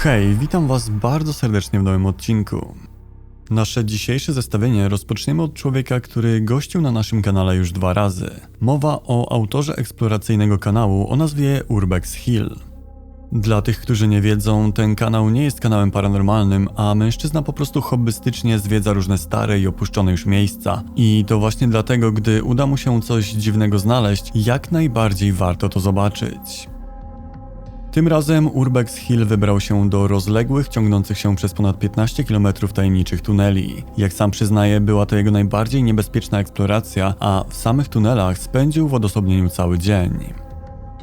Hej, witam Was bardzo serdecznie w nowym odcinku. Nasze dzisiejsze zestawienie rozpoczniemy od człowieka, który gościł na naszym kanale już dwa razy. Mowa o autorze eksploracyjnego kanału o nazwie Urbex Hill. Dla tych, którzy nie wiedzą, ten kanał nie jest kanałem paranormalnym, a mężczyzna po prostu hobbystycznie zwiedza różne stare i opuszczone już miejsca. I to właśnie dlatego, gdy uda mu się coś dziwnego znaleźć, jak najbardziej warto to zobaczyć. Tym razem Urbex Hill wybrał się do rozległych, ciągnących się przez ponad 15 km tajemniczych tuneli. Jak sam przyznaje, była to jego najbardziej niebezpieczna eksploracja, a w samych tunelach spędził w odosobnieniu cały dzień.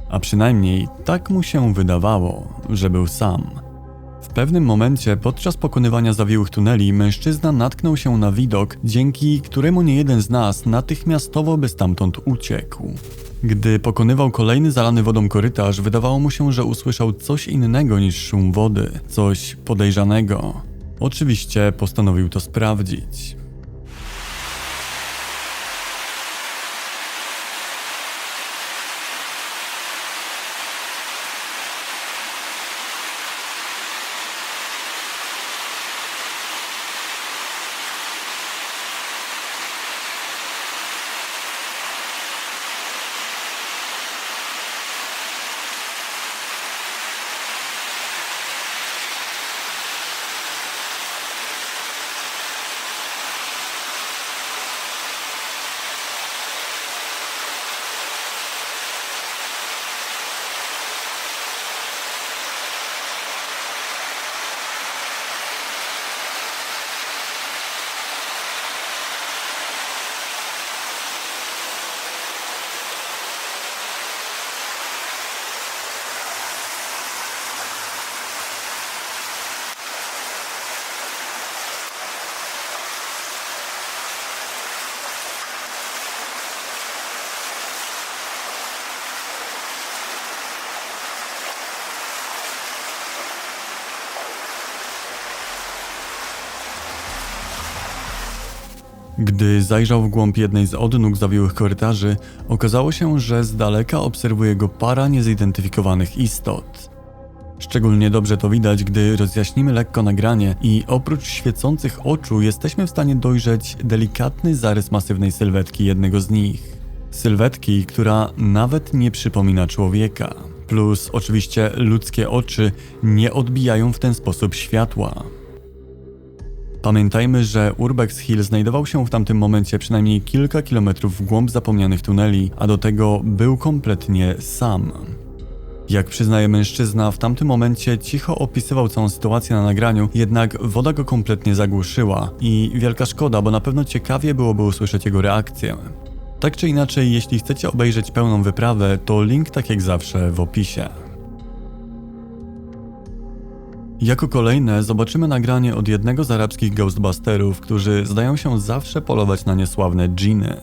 A przynajmniej tak mu się wydawało, że był sam. W pewnym momencie podczas pokonywania zawiłych tuneli mężczyzna natknął się na widok, dzięki któremu nie jeden z nas natychmiastowo by stamtąd uciekł. Gdy pokonywał kolejny zalany wodą korytarz, wydawało mu się, że usłyszał coś innego niż szum wody, coś podejrzanego. Oczywiście postanowił to sprawdzić. Gdy zajrzał w głąb jednej z odnóg zawiłych korytarzy, okazało się, że z daleka obserwuje go para niezidentyfikowanych istot. Szczególnie dobrze to widać, gdy rozjaśnimy lekko nagranie i oprócz świecących oczu jesteśmy w stanie dojrzeć delikatny zarys masywnej sylwetki jednego z nich. Sylwetki, która nawet nie przypomina człowieka. Plus oczywiście ludzkie oczy nie odbijają w ten sposób światła. Pamiętajmy, że Urbex Hill znajdował się w tamtym momencie przynajmniej kilka kilometrów w głąb zapomnianych tuneli, a do tego był kompletnie sam. Jak przyznaje mężczyzna, w tamtym momencie cicho opisywał całą sytuację na nagraniu, jednak woda go kompletnie zagłuszyła i wielka szkoda, bo na pewno ciekawie byłoby usłyszeć jego reakcję. Tak czy inaczej, jeśli chcecie obejrzeć pełną wyprawę, to link tak jak zawsze w opisie. Jako kolejne zobaczymy nagranie od jednego z arabskich ghostbusterów, którzy zdają się zawsze polować na niesławne dżiny.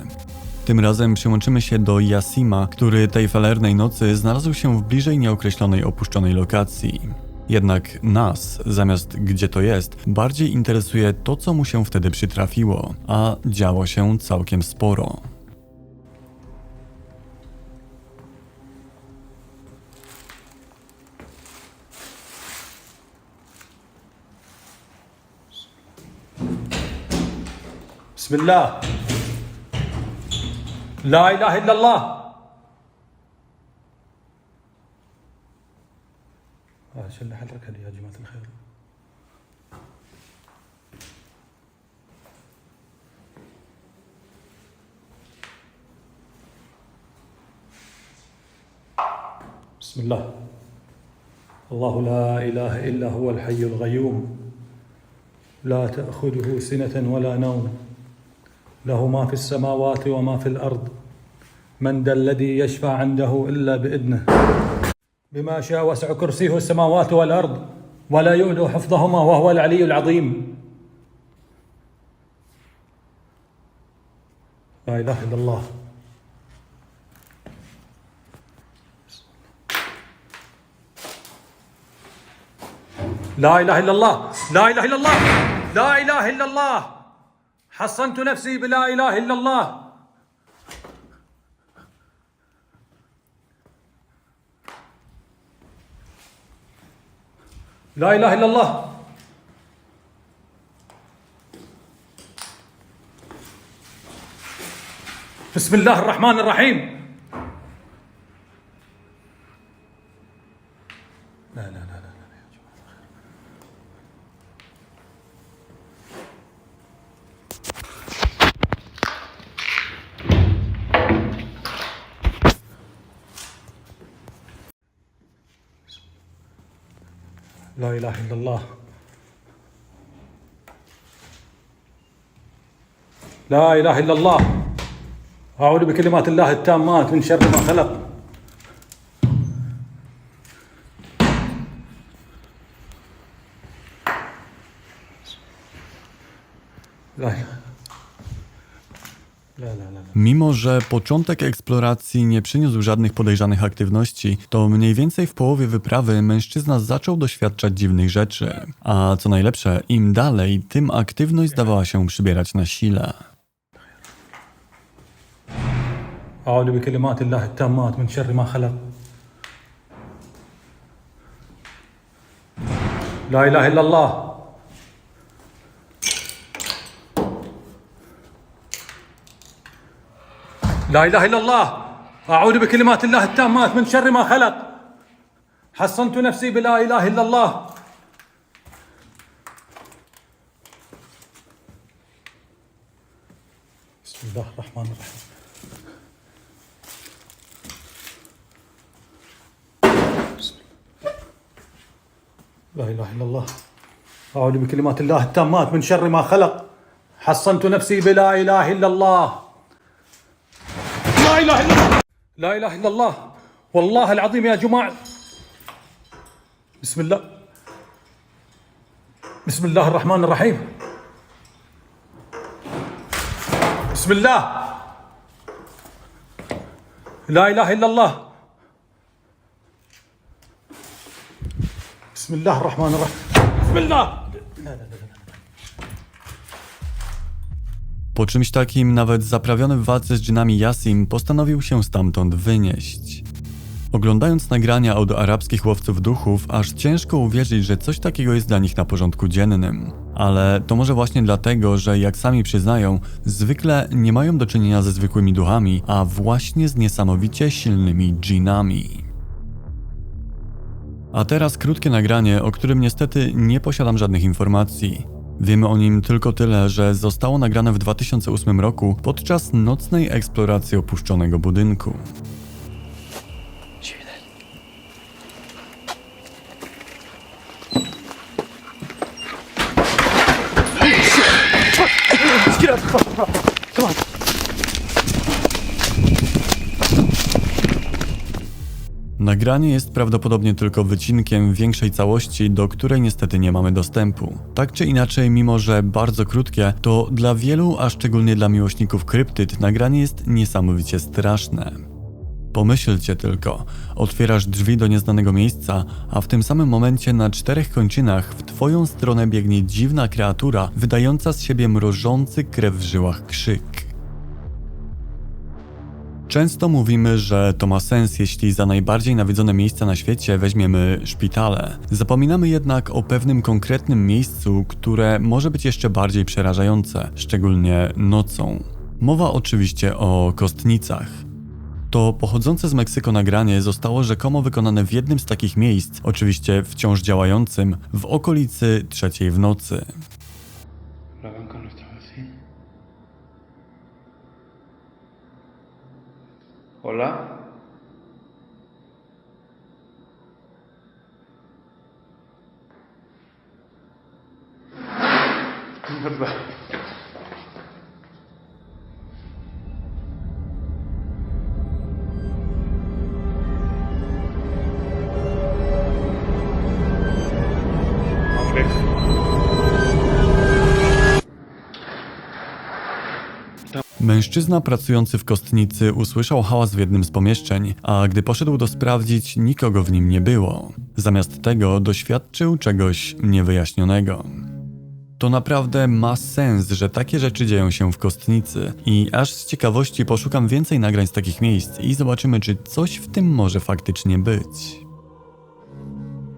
Tym razem przyłączymy się do Yasima, który tej falernej nocy znalazł się w bliżej nieokreślonej opuszczonej lokacji. Jednak nas, zamiast gdzie to jest, bardziej interesuje to, co mu się wtedy przytrafiło, a działo się całkiem sporo. بسم الله. لا إله إلا الله. آه، شو اللي لي يا جماعة الخير. بسم الله. الله لا إله إلا هو الحي الغيوم. لا تأخذه سنة ولا نوم. له ما في السماوات وما في الأرض. من ذا الذي يشفع عنده إلا بإذنه. بما شاء وسع كرسيه السماوات والأرض ولا يؤلو حفظهما وهو العلي العظيم. لا إله إلا الله. لا إله إلا الله. لا إله إلا الله. لا إله إلا الله. حصنت نفسي بلا إله إلا الله. لا إله إلا الله. بسم الله الرحمن الرحيم. لا إله إلا الله. لا إله إلا الله. أعوذ بكلمات الله التامات من شر ما خلق. لا إله Mimo, że początek eksploracji nie przyniósł żadnych podejrzanych aktywności, to mniej więcej w połowie wyprawy mężczyzna zaczął doświadczać dziwnych rzeczy. A co najlepsze, im dalej, tym aktywność zdawała się przybierać na sile. أعوذ بكلمات الله التامات من شر ما خلق لا إله إلا الله لا إله إلا الله. أعوذ بكلمات الله التامات من شر ما خلق. حصنت نفسي بلا إله إلا الله. بسم الله الرحمن الرحيم. لا إله إلا الله. أعوذ بكلمات الله التامات من شر ما خلق. حصنت نفسي بلا إله إلا الله. لا إله إلا الله. لا إله إلا الله. والله العظيم يا جماعة. بسم الله. بسم الله الرحمن الرحيم. بسم الله. لا إله إلا الله. بسم الله الرحمن الرحيم. بسم الله. Po czymś takim nawet zaprawiony w walce z dżinami Yasim postanowił się stamtąd wynieść. Oglądając nagrania od arabskich łowców duchów, aż ciężko uwierzyć, że coś takiego jest dla nich na porządku dziennym. Ale to może właśnie dlatego, że jak sami przyznają, zwykle nie mają do czynienia ze zwykłymi duchami, a właśnie z niesamowicie silnymi dżinami. A teraz krótkie nagranie, o którym niestety nie posiadam żadnych informacji. Wiemy o nim tylko tyle, że zostało nagrane w 2008 roku podczas nocnej eksploracji opuszczonego budynku. Nagranie jest prawdopodobnie tylko wycinkiem większej całości, do której niestety nie mamy dostępu. Tak czy inaczej, mimo że bardzo krótkie, to dla wielu, a szczególnie dla miłośników kryptyd, nagranie jest niesamowicie straszne. Pomyślcie tylko, otwierasz drzwi do nieznanego miejsca, a w tym samym momencie na czterech kończynach w twoją stronę biegnie dziwna kreatura, wydająca z siebie mrożący krew w żyłach krzyk. Często mówimy, że to ma sens, jeśli za najbardziej nawiedzone miejsca na świecie weźmiemy szpitale. Zapominamy jednak o pewnym konkretnym miejscu, które może być jeszcze bardziej przerażające, szczególnie nocą. Mowa oczywiście o kostnicach. To pochodzące z Meksyko nagranie zostało rzekomo wykonane w jednym z takich miejsc, oczywiście wciąż działającym, w okolicy trzeciej w nocy. Hola. Verdad. Mężczyzna pracujący w kostnicy usłyszał hałas w jednym z pomieszczeń, a gdy poszedł to sprawdzić, nikogo w nim nie było. Zamiast tego doświadczył czegoś niewyjaśnionego. To naprawdę ma sens, że takie rzeczy dzieją się w kostnicy i aż z ciekawości poszukam więcej nagrań z takich miejsc i zobaczymy, czy coś w tym może faktycznie być.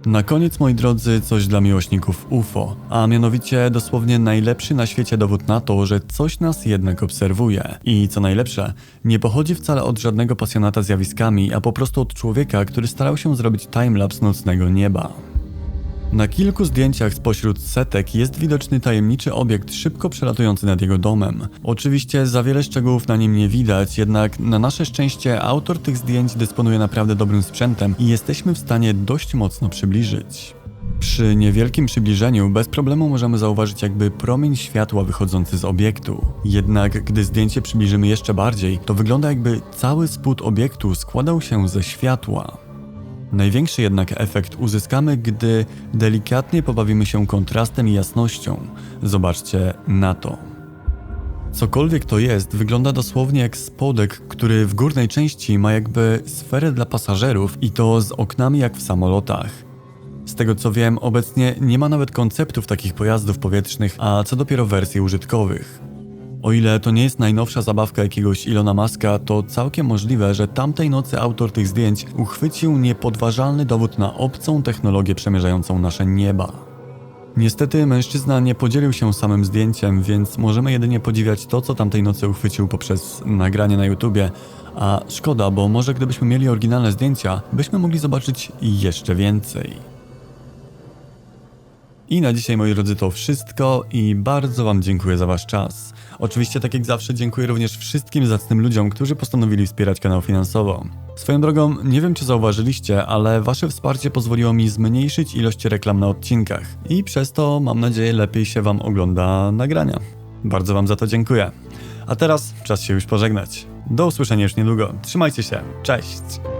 Na koniec, moi drodzy, coś dla miłośników UFO, a mianowicie dosłownie najlepszy na świecie dowód na to, że coś nas jednak obserwuje. I co najlepsze, nie pochodzi wcale od żadnego pasjonata zjawiskami, a po prostu od człowieka, który starał się zrobić timelapse nocnego nieba. Na kilku zdjęciach spośród setek jest widoczny tajemniczy obiekt szybko przelatujący nad jego domem. Oczywiście za wiele szczegółów na nim nie widać, jednak na nasze szczęście autor tych zdjęć dysponuje naprawdę dobrym sprzętem i jesteśmy w stanie dość mocno przybliżyć. Przy niewielkim przybliżeniu bez problemu możemy zauważyć jakby promień światła wychodzący z obiektu. Jednak gdy zdjęcie przybliżymy jeszcze bardziej, to wygląda jakby cały spód obiektu składał się ze światła. Największy jednak efekt uzyskamy, gdy delikatnie pobawimy się kontrastem i jasnością. Zobaczcie na to. Cokolwiek to jest, wygląda dosłownie jak spodek, który w górnej części ma jakby sferę dla pasażerów i to z oknami jak w samolotach. Z tego co wiem, obecnie nie ma nawet konceptów takich pojazdów powietrznych, a co dopiero wersji użytkowych. O ile to nie jest najnowsza zabawka jakiegoś Ilona Maska, to całkiem możliwe, że tamtej nocy autor tych zdjęć uchwycił niepodważalny dowód na obcą technologię przemierzającą nasze nieba. Niestety mężczyzna nie podzielił się samym zdjęciem, więc możemy jedynie podziwiać to, co tamtej nocy uchwycił poprzez nagranie na YouTubie, a szkoda, bo może gdybyśmy mieli oryginalne zdjęcia, byśmy mogli zobaczyć jeszcze więcej. I na dzisiaj, moi drodzy, to wszystko i bardzo Wam dziękuję za Wasz czas. Oczywiście, tak jak zawsze, dziękuję również wszystkim zacnym ludziom, którzy postanowili wspierać kanał finansowo. Swoją drogą, nie wiem czy zauważyliście, ale Wasze wsparcie pozwoliło mi zmniejszyć ilość reklam na odcinkach i przez to, mam nadzieję, lepiej się Wam ogląda nagrania. Bardzo Wam za to dziękuję. A teraz czas się już pożegnać. Do usłyszenia już niedługo. Trzymajcie się. Cześć!